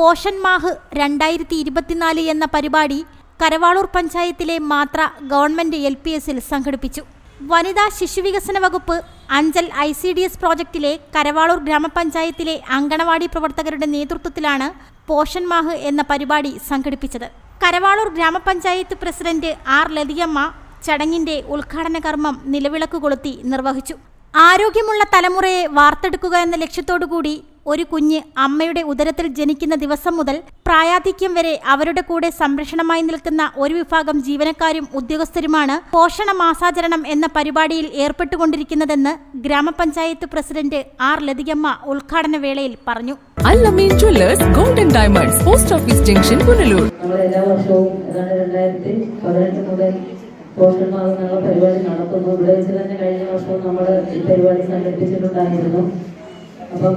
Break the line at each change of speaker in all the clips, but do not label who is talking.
Portion Maah രണ്ടായിരത്തി ഇരുപത്തിനാല് എന്ന പരിപാടി കരവാളൂർ പഞ്ചായത്തിലെ മാത്ര ഗവൺമെന്റ് എൽ പി എസിൽ സംഘടിപ്പിച്ചു. വനിതാ ശിശുവികസന വകുപ്പ് Anchal I C D S പ്രോജക്റ്റിലെ Karavaloor ഗ്രാമപഞ്ചായത്തിലെ അങ്കണവാടി പ്രവർത്തകരുടെ നേതൃത്വത്തിലാണ് പോഷൻ മാഹ് എന്ന പരിപാടി സംഘടിപ്പിച്ചത്. കരവാളൂർ ഗ്രാമപഞ്ചായത്ത് പ്രസിഡന്റ് ആർ ലതിയമ്മ ചടങ്ങിന്റെ ഉദ്ഘാടന കർമ്മം നിലവിളക്ക് കൊളുത്തി നിർവഹിച്ചു. ആരോഗ്യമുള്ള തലമുറയെ വാർത്തെടുക്കുക എന്ന ലക്ഷ്യത്തോടുകൂടി ഒരു കുഞ്ഞ് അമ്മയുടെ ഉദരത്തിൽ ജനിക്കുന്ന ദിവസം മുതൽ പ്രായാധിക്യം വരെ അവരുടെ കൂടെ സംരക്ഷണമായി നിൽക്കുന്ന ഒരു വിഭാഗം ജീവനക്കാരും ഉദ്യോഗസ്ഥരുമാണ് പോഷണ മാസാചരണം എന്ന പരിപാടിയിൽ ഏർപ്പെട്ടുകൊണ്ടിരിക്കുന്നതെന്ന് ഗ്രാമപഞ്ചായത്ത് പ്രസിഡന്റ് ആർ ലതികമ്മ ഉദ്ഘാടന വേളയിൽ പറഞ്ഞു.
Allameen jewellers golden diamonds post office junction Punalur.
എല്ലാ വർഷവും ഏതാണ്ട് രണ്ടായിരത്തി പതിനെട്ട് മുതൽ പോഷന്മാർ എന്നുള്ള പരിപാടി നടത്തുന്നു ഇവിടെ വെച്ച് തന്നെ കഴിഞ്ഞ വർഷവും നമ്മൾ ഈ പരിപാടി സംഘടിപ്പിച്ചിട്ടുണ്ടായിരുന്നു. അപ്പം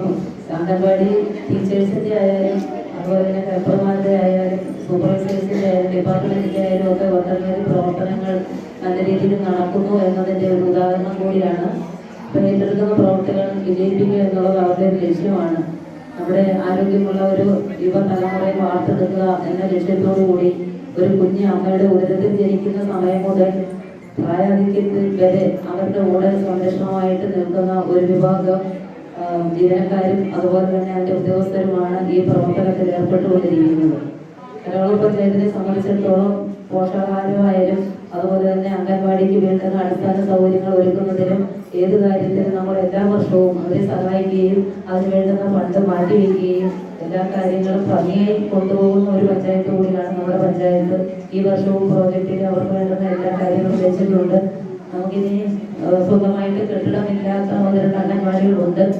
അംഗൻവാടി ടീച്ചേഴ്സിന്റെ ആയാലും അതുപോലെ തന്നെ ഹെൽപ്പർമാരുടെ ആയാലും സൂപ്പർവൈസേഴ്സിന്റെ ആയാലും ഡിപ്പാർട്ട്മെന്റിന്റെ ആയാലും ഒക്കെ ഒട്ടനവധി പ്രവർത്തനങ്ങൾ നല്ല രീതിയിൽ നടക്കുന്നു എന്നതിന്റെ ഒരു ഉദാഹരണം കൂടിയാണ്. ഇപ്പം ഏറ്റെടുക്കുന്ന പ്രവർത്തികൾ വിജയിപ്പിക്കുക എന്നുള്ളത് അവരുടെ ഒരു ലക്ഷ്യമാണ്. നമ്മുടെ ആരോഗ്യമുള്ള ഒരു യുവതലമുറയെ വാർത്തെടുക്കുക എന്ന ലക്ഷ്യത്തോടു കൂടി ഒരു കുഞ്ഞ് അമ്മയുടെ ഉദരത്തിൽ ജനിക്കുന്ന സമയം മുതൽ പ്രായാധിക്യത്തിൽ വരെ അവരുടെ കൂടെ സംരക്ഷണമായിട്ട് നിൽക്കുന്ന ഒരു വിഭാഗം ജീവനക്കാരും അതുപോലെ തന്നെ അതിന്റെ ഉദ്യോഗസ്ഥരുമാണ് ഈ പ്രവർത്തനത്തിൽ ഏർപ്പെട്ടുകൊണ്ടിരിക്കുന്നത്. കരോളൂർ പഞ്ചായത്തിനെ സംബന്ധിച്ചിടത്തോളം പോഷകാഹാരമായാലും അതുപോലെ തന്നെ അംഗൻവാടിക്ക് വേണ്ടുന്ന അടിസ്ഥാന സൗകര്യങ്ങൾ ഒരുക്കുന്നതിനും ഏത് കാര്യത്തിനും നമ്മൾ എല്ലാ വർഷവും അവരെ സഹായിക്കുകയും അതിന് വേണ്ടുന്ന ഫണ്ട് മാറ്റിവെക്കുകയും എല്ലാ കാര്യങ്ങളും ഭംഗിയായി കൊണ്ടുപോകുന്ന ഒരു പഞ്ചായത്ത് കൂടിയാണ് നമ്മുടെ പഞ്ചായത്ത്. ഈ വർഷവും പ്രോജക്റ്റിൽ അവർക്ക് വേണ്ടുന്ന എല്ലാ കാര്യങ്ങളും വെച്ചിട്ടുണ്ട്. നമുക്കിനി സ്വന്തമായിട്ട് കെട്ടിടമില്ലാത്ത രണ്ട്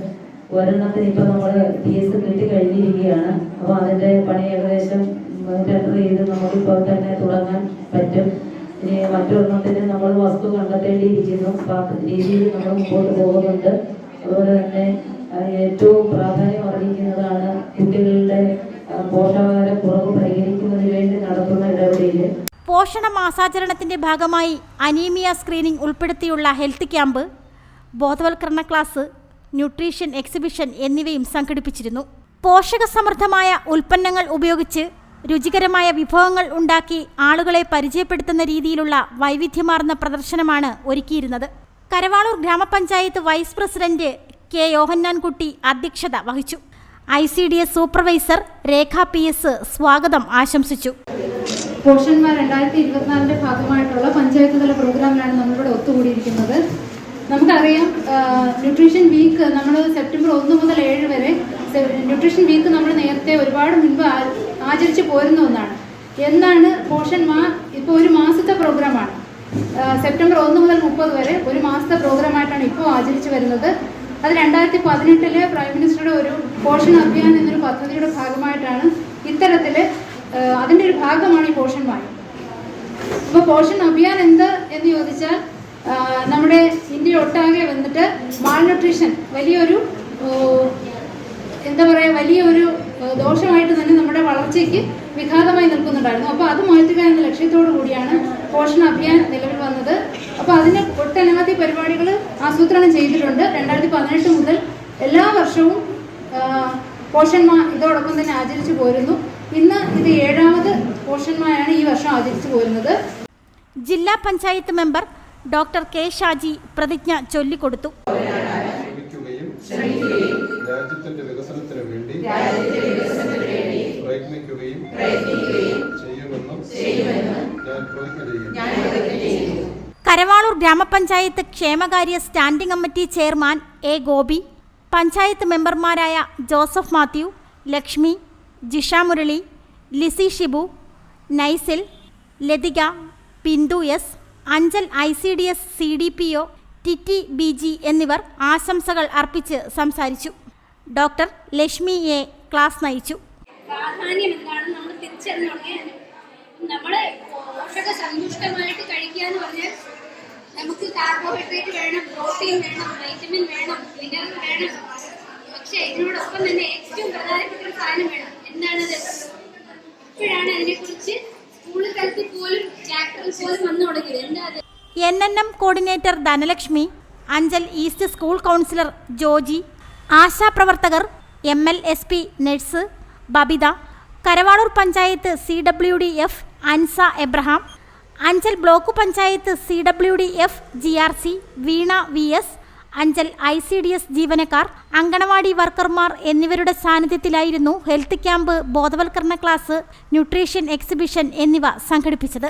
ഒരെണ്ണത്തിന് ഇപ്പൊ നമ്മൾ പി എസ് കിട്ടി കഴിഞ്ഞിരിക്കുകയാണ്. അപ്പോൾ അതിന്റെ പണി ഏകദേശം ടെൻഡർ ചെയ്ത് നമുക്കിപ്പോൾ തന്നെ തുടങ്ങാൻ പറ്റും. ഇനി മറ്റൊരെണ്ണത്തിന് നമ്മൾ വസ്തു കണ്ടെത്തേണ്ടിയിരിക്കുന്നു. രീതിയിൽ നമ്മൾ മുമ്പോട്ട് പോകുന്നുണ്ട്. അതുപോലെ തന്നെ ഏറ്റവും പ്രാധാന്യം അർഹിക്കുന്നതാണ് കുട്ടികളുടെ പോഷകാര കുറവ് പരിഹരിക്കുന്നതിന് വേണ്ടി നടത്തുന്ന ഇടപെടലിൽ
പോഷണ മാസാചരണത്തിന്റെ ഭാഗമായി അനീമിയ സ്ക്രീനിംഗ് ഉൾപ്പെടുത്തിയുള്ള ഹെൽത്ത് ക്യാമ്പ് ബോധവൽക്കരണ ക്ലാസ് ന്യൂട്രീഷൻ എക്സിബിഷൻ എന്നിവയും സംഘടിപ്പിച്ചിരുന്നു. പോഷകസമൃദ്ധമായ ഉൽപ്പന്നങ്ങൾ ഉപയോഗിച്ച് രുചികരമായ വിഭവങ്ങൾ ഉണ്ടാക്കി ആളുകളെ പരിചയപ്പെടുത്തുന്ന രീതിയിലുള്ള വൈവിധ്യമാർന്ന പ്രദർശനമാണ് ഒരുക്കിയിരുന്നത്. കരവാളൂർ ഗ്രാമപഞ്ചായത്ത് വൈസ് പ്രസിഡന്റ് കെ യോഹന്നാൻകുട്ടി അധ്യക്ഷത വഹിച്ചു. I C D S supervisor Rekha P S സ്വാഗതം ആശംസിച്ചു.
പോഷന്മാർ രണ്ടായിരത്തി ഇരുപത്തിനാലിന്റെ ഭാഗമായിട്ടുള്ള പഞ്ചായത്ത് തല പ്രോഗ്രാമിലാണ് നമ്മളിവിടെ ഒത്തുകൂടിയിരിക്കുന്നത്. നമുക്കറിയാം ന്യൂട്രീഷൻ വീക്ക് നമ്മൾ സെപ്റ്റംബർ ഒന്ന് മുതൽ ഏഴ് വരെ ന്യൂട്രീഷൻ വീക്ക് നമ്മൾ നേരത്തെ ഒരുപാട് മുൻപ് ആചരിച്ച് പോരുന്ന ഒന്നാണ്. എന്നാണ് പോഷൻ മാ ഇപ്പോൾ ഒരു മാസത്തെ പ്രോഗ്രാമാണ് സെപ്റ്റംബർ ഒന്ന് മുതൽ മുപ്പത് വരെ ഒരു മാസത്തെ പ്രോഗ്രാമായിട്ടാണ് ഇപ്പോൾ ആചരിച്ചു വരുന്നത്. അത് രണ്ടായിരത്തി പതിനെട്ടിലെ പ്രൈം മിനിസ്റ്ററുടെ ഒരു പോഷൻ അഭിയാൻ എന്നൊരു പദ്ധതിയുടെ ഭാഗമായിട്ടാണ് ഇത്തരത്തിൽ അതിന്റെ ഒരു ഭാഗമാണ് ഈ പോഷൻ വായു അപ്പോൾ പോഷൻ അഭിയാൻ എന്ത് എന്ന് ചോദിച്ചാൽ നമ്മുടെ ഇന്ത്യ ഒട്ടാകെ വന്നിട്ട് മാൾന്യൂട്രീഷൻ വലിയൊരു എന്താ പറയുക വലിയൊരു ദോഷമായിട്ട് തന്നെ നമ്മുടെ വളർച്ചയ്ക്ക് വിഘാതമായി നിൽക്കുന്നുണ്ടായിരുന്നു. അപ്പോൾ അത് മാറ്റുക എന്ന ലക്ഷ്യത്തോടു കൂടിയാണ് പോഷൺ അഭിയാൻ നിലവിൽ വന്നത്. അപ്പോൾ അതിന് ഒട്ടനവധി പരിപാടികൾ ആസൂത്രണം ചെയ്തിട്ടുണ്ട്. രണ്ടായിരത്തി പതിനെട്ട് മുതൽ എല്ലാ വർഷവും പോഷന്മാ ഇതോടൊപ്പം തന്നെ ആചരിച്ചു പോരുന്നു. ഇന്ന് ഇത് ഏഴാമത് പോഷന്മായാണ് ഈ വർഷം ആചരിച്ചു പോരുന്നത്.
ജില്ലാ panchayat member doctor K Shaji പ്രതിജ്ഞ ചൊല്ലിക്കൊടുത്തു.
രാജ്യത്തിന്റെ വികസനത്തിന് വേണ്ടി പ്രയത്നിക്കുകയും ചെയ്യുമെന്നും ഞാൻ പ്രതിജ്ഞ ചെയ്യുന്നു.
കരവാളൂർ ഗ്രാമപഞ്ചായത്ത് ക്ഷേമകാര്യ standing committee chairman A Gopi panchayat മെമ്പർമാരായ Joseph Mathew Lakshmi Jisha Murali Lissy Shibu Naisil Lathika Bindu S Anchal I C D S C D P O Titty B G എന്നിവർ ആശംസകൾ അർപ്പിച്ച് സംസാരിച്ചു. ഡോക്ടർ ലക്ഷ്മി എ ക്ലാസ് നയിച്ചു.
പ്രാധാന്യം എന്താണ് നമ്മൾ തിരിച്ചറിഞ്ഞു തുടങ്ങിയാൽ നമ്മൾ പോഷക സന്തുഷ്ടമായിട്ട് കഴിക്കുക പറഞ്ഞാൽ നമുക്ക് കാർബോഹൈഡ്രേറ്റ് വേണം പ്രോട്ടീൻ വേണം വൈറ്റമിൻ വേണം മിനറൽ വേണം. പക്ഷെ ഇതിനോടൊപ്പം തന്നെ ഏറ്റവും പ്രധാനപ്പെട്ട ഒരു സാധനം വേണം. എന്താണത്? ഇപ്പോഴാണ് അതിനെക്കുറിച്ച് സ്കൂൾ തലത്തിൽ പോലും ചാപ്റ്ററിൽ പോലും വന്നു തുടങ്ങിയത്.
N N M coordinator Dhanalakshmi Anchal east school counsellor Joji ആശാപ്രവർത്തകർ M L S P nurse Babitha Karavalur panchayat C W D F Ansa Abraham Anchal block panchayat C W D F G R C Veena V S Anchal I C D S ജീവനക്കാർ അങ്കണവാടി വർക്കർമാർ എന്നിവരുടെ സാന്നിധ്യത്തിലായിരുന്നു health camp ബോധവൽക്കരണ class nutrition exhibition എന്നിവ സംഘടിപ്പിച്ചത്.